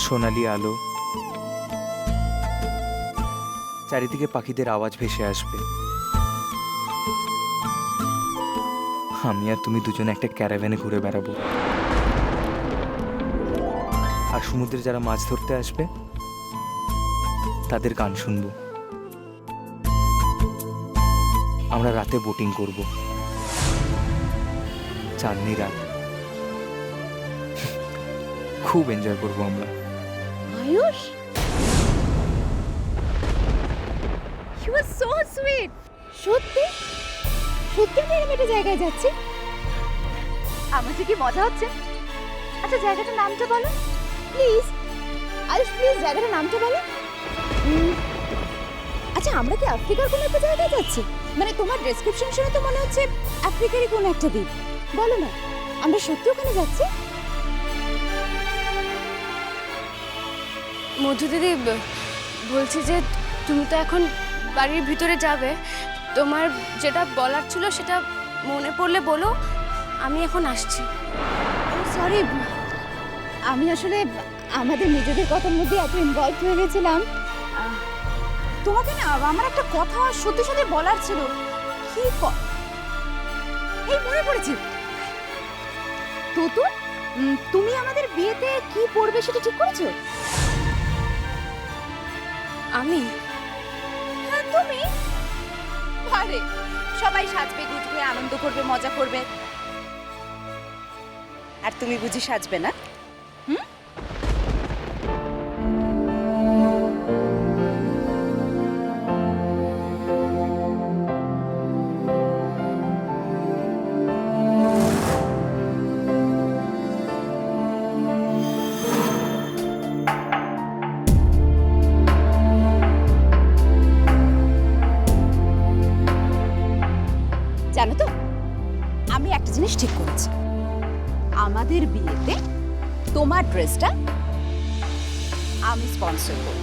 সোনালি আলো। চারিদিকে পাখিদের আওয়াজ ভেসে আসবে। আমি আর তুমি দুজনে একটা ক্যারাভ্যানে ঘুরে বেড়াবো। আর সমুদ্রে যারা মাছ ধরতে আসবে, তাদের গান শুনব। আমরা রাতে বোটিং করব। চাঁদনি রাত। খুব এনজয় করব আমরা। Ayush you are so sweet সত্যি? সত্যি আমি এরকম একটা জায়গায় যাচ্ছি? আমার যে কি মজা হচ্ছে? আচ্ছা জায়গাটার নামটা বলো। প্লিজ। আয়ুষ প্লিজ জায়গাটার নামটা বলো। আচ্ছা আমরা কি আফ্রিকার কোনো একটা জায়গায় যাচ্ছি? মানে তোমার ডেসক্রিপশন শুনে তো মনে হচ্ছে আফ্রিকারই কোনো একটা দ্বীপ। বলো না আমরা সত্যি ওখানে যাচ্ছি? মধু দিদি বলছি যে তুমি তো এখন বাড়ির ভিতরে যাবে। তোমার যেটা বলার ছিল সেটা মনে পড়লে বলো আমি এখন আসছি। সরি আমি আসলে আমাদের নিজেদের কথার মধ্যে এত ইনভলভ হয়ে গেছিলাম। তোমাকে না আমার একটা কথা সত্যি সত্যি বলার ছিল। কি এই মনে পড়েছে। উম, তুমি আমাদের বিয়েতে কি পড়বে সেটা ঠিক করেছ? আমি? হ্যাঁ তুমি? আরে, সবাই সাজবে, গুজবে, আনন্দ করবে, মজা করবে। আর তুমি বুঝি সাজবে না? তোমার ড্রেসটা আমি স্পন্সর করব।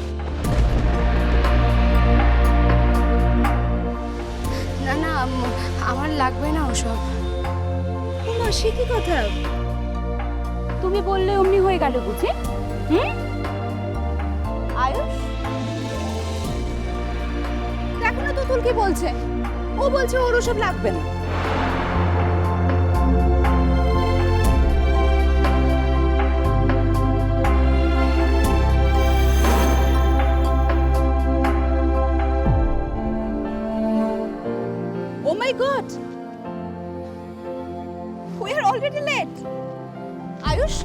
না না আমার লাগবে না ওসব। না সে কি কথা? তুমি বললে অমনি হয়ে গেল বুঝি? হুম? আয়ুষ? দেখো না তুতুল কি বলছে। ও বলছে ওর ওসব লাগবে না। We are already late Ayush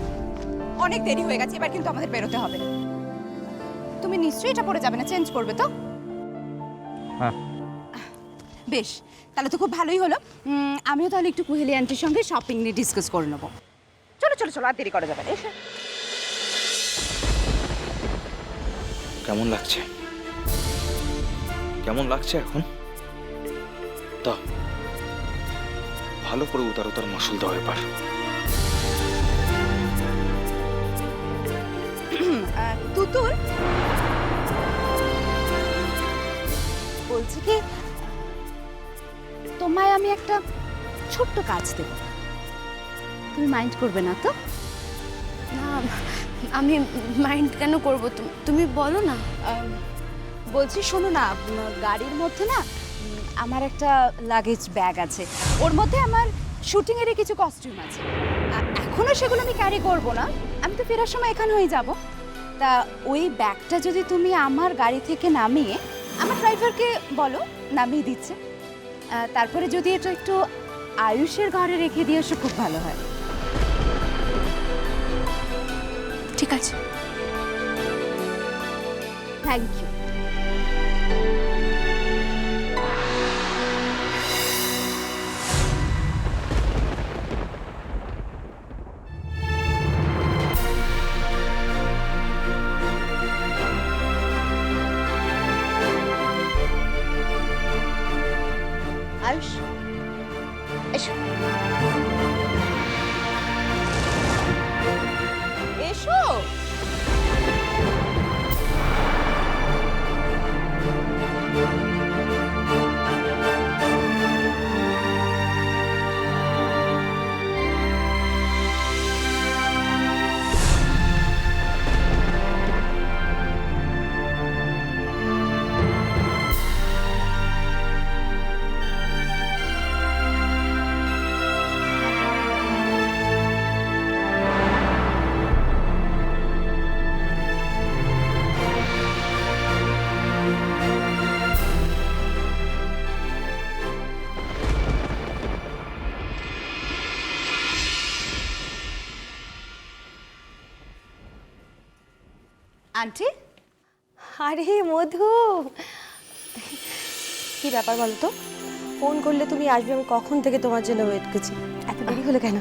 অনেক দেরি হয়ে গেছে এবার কিন্তু আমাদের বেরোতে হবে। তুমি নিশ্চয়ই এটা পরে যাবে না চেঞ্জ করবে তো? হ্যাঁ। বেশ তাহলে তো খুব ভালোই হলো। উম, আমিও তাহলে একটু কুহেলি আন্টির সঙ্গে শপিং নিয়ে ডিসকাস করে নেব। চলো চলো চলো আর দেরি করা যাবে না এসো। কেমন লাগছে? কেমন লাগছে এখন? দাও। ভালো করে উতার উতার মাসুল দাও এবার। তুতুল? বলছি কি তোমায় আমি একটা ছোট্ট কাজ দেব। তুমি মাইন্ড করবে না তো? না আমি মাইন্ড কেন করব? তুমি তুমি বলো না। বলছি শোনো না গাড়ির মধ্যে না আমার একটা লাগেজ ব্যাগ আছে। ওর মধ্যে আমার শুটিংয়েরই কিছু কস্টিউম আছে। আ- এখনও সেগুলো আমি ক্যারি করব না। আমি তো ফেরার সময় এখান হয়ে যাব। তা ওই ব্যাগটা যদি তুমি আমার গাড়ি থেকে নামিয়ে আমার ড্রাইভারকে বলো নামিয়ে দিচ্ছে। তারপরে যদি এটা একটু আয়ুষের ঘরে রেখে দিয়ে এসো খুব ভালো হয়। ঠিক আছে। Thank you Ayush aunty? আরে মধু। কি ব্যাপার বলো তো? ফোন করলে তুমি আসবে আমি কখন থেকে তোমার জন্য ওয়েট করছি? এত দেরি হলো কেন?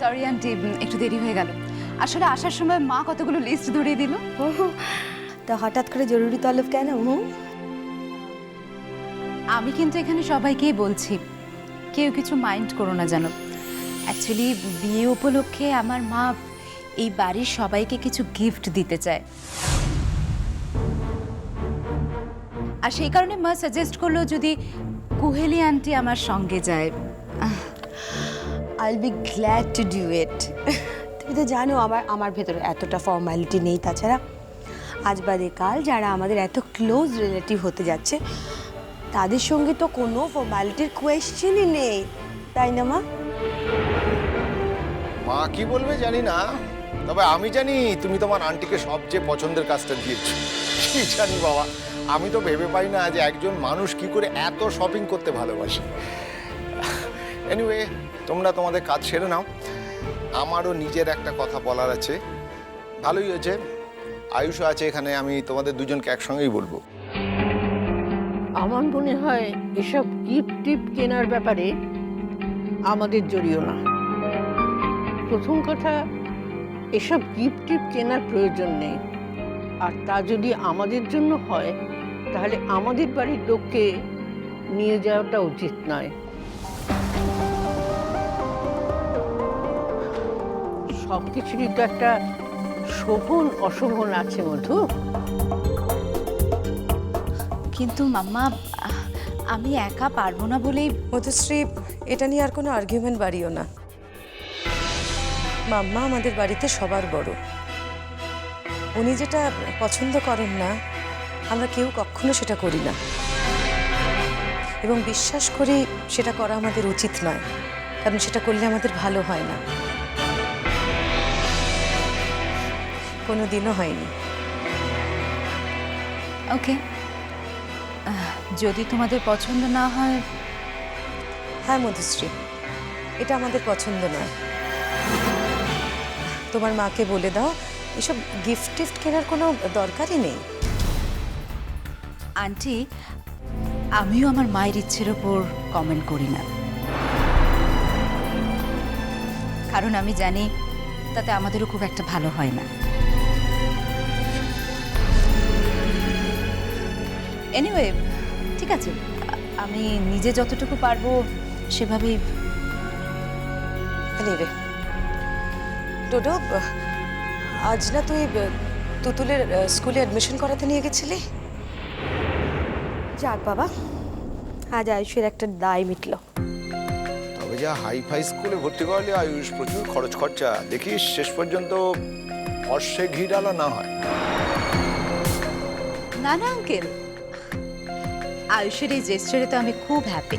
সরি আন্টি একটু দেরি হয়ে গেল। আসলে আসার সময় মা কতগুলো লিস্ট ধরিয়ে দিল? তা হঠাৎ করে জরুরি তলব কেন আমি কিন্তু এখানে সবাইকেই বলছি কেউ কিছু মাইন্ড করো না জানো অ্যাকচুয়ালি বিয়ে উপলক্ষে আমার মা এই বাড়ির সবাইকে কিছু গিফট দিতে চায়। আর সেই কারণে মা সাজেস্ট করল যদি কুহেলি আন্টি আমার সঙ্গে যায়। I be glad to do it তুমি তো জানো আমার আমার ভেতরে এতটা ফর্মালিটি নেই। তাছাড়া আজ বাদে কাল যারা আমাদের এত ক্লোজ রিলেটিভ হতে যাচ্ছে তাদের সঙ্গে তো কোনো ফর্মালিটির কোয়েশ্চেনই নেই। তাই না মা? মা কি বলবে জানি না তবে আমি জানি তুমি তোমার আন্টিকে সবচেয়ে পছন্দের কাজটা দিয়েছ। কি জানি বাবা। আমি তো ভেবে পাই না যে একজন মানুষ কি করে এত শপিং করতে ভালোবাসে। এনিওয়ে তোমরা তোমাদের কাজ সেরে নাও। আমারও নিজের একটা কথা বলার আছে। ভালোই হয়েছে। আয়ুষও আছে এখানে, আমি তোমাদের দুজনকে একসঙ্গেই বলব। আমার মনে হয় এসব গিফট টিফট কেনার ব্যাপারে আমাদের জড়িও না। প্রথম কথা, এসব গিফট টিফট কেনার প্রয়োজন নেই। আর তা যদি আমাদের জন্য হয় তাহলে আমাদের বাড়ির লোককে নিয়ে যাওয়াটা উচিত নয়। সব কিছুরই তো একটা শোভন, অশোভন আছে মধু। কিন্তু মাম্মা, আমি একা পারব না বলেই মধুশ্রী এটা নিয়ে আর কোনো আর্গুমেন্ট বাড়িও না। মাম্মা আমাদের বাড়িতে সবার বড়। উনি যেটা পছন্দ করেন না আমরা কেউ কখনো সেটা করি না। এবং বিশ্বাস করি সেটা করা আমাদের উচিত নয় কারণ সেটা করলে আমাদের ভালো হয় না। কোনো দিনও হয়নি। ওকে। যদি তোমাদের পছন্দ না হয়। হ্যাঁ মধুশ্রী এটা আমাদের পছন্দ নয়। তোমার মাকে বলে দাও এসব গিফট টিফট কেনার কোনো দরকারই নেই। আন্টি, আমিও আমার মায়ের ইচ্ছের ওপর কমেন্ট করি না। কারণ আমি জানি তাতে আমাদেরও খুব একটা ভালো হয় না। এনিওয়ে ঠিক আছে। আমি নিজে যতটুকু পারব সেভাবেই নেবে আজ না তুই তুতুলের স্কুলে অ্যাডমিশন করাতে নিয়ে গেছিলি? যাক বাবা আজ আয়ুষের একটা দায় মিটলো। তবে যা হাই ফাই স্কুলে ভর্তি করলে আয়ুষ প্রচুর খরচ খরচা। দেখিস শেষ পর্যন্ত অর্শে ঘি ডালা না হয়। না না আঙ্কেল। আয়ুষের এই জেস্টারে তো আমি খুব হ্যাপি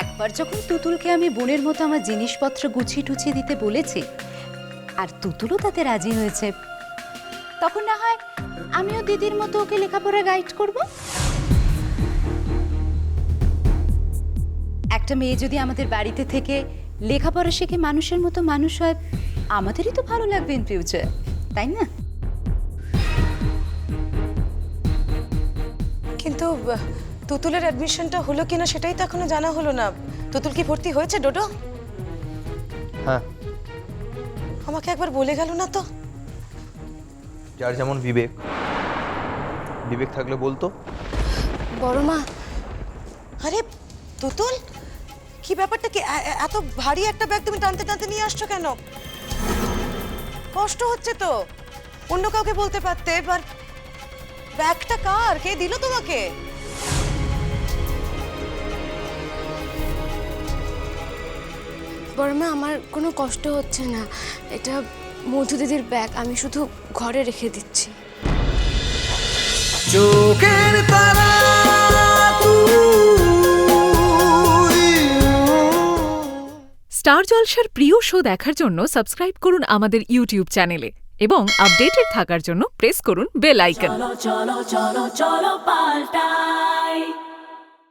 একবার যখন তুতুলকে আমি বোনের মতো আমার জিনিসপত্র গুছিয়ে টুছিয়ে দিতে বলেছি আর তুতুলও তাতে রাজি হয়েছে তখন না হয় আমিও দিদির মতো ওকে লেখাপড়া গাইড করব? একটা মেয়ে যদি আমাদের বাড়িতে থেকে লেখাপড়া শিখে মানুষের মতো মানুষ হয় আমাদেরই তো ভালো লাগবে ইন ফিউচার তাই না? কিন্তু তুতুলের অ্যাডমিশনটা হলো কিনা সেটাই তো এখনও জানা হলো না। তুতুল কি ভর্তি হয়েছে ডোডো? হ্যাঁ। আমাকে একবার বলে গেল না তো? যার যেমন বিবেক। বিবেক থাকলে বলতো বড় মা, আরে তুতুল, কি ব্যাপারটা কি? এত ভারী একটা ব্যাগ তুমি টানতে টানতে নিয়ে আসছো কেন? কষ্ট হচ্ছে তো। অন্য কাউকে বলতে পারতে, এবার ব্যাগটা কার? কে দিল তোমাকে? বড় মা, আমার কোনো কষ্ট হচ্ছে না। এটা মধু দিদির ব্যাগ আমি শুধু ঘরে রেখে দিচ্ছি। চোখের তারা স্টার জলসার প্রিয় শো দেখার জন্য সাবস্ক্রাইব করুন আমাদের ইউটিউব চ্যানেলে এবং আপডেটেড থাকার জন্য প্রেস করুন বেল আইকন।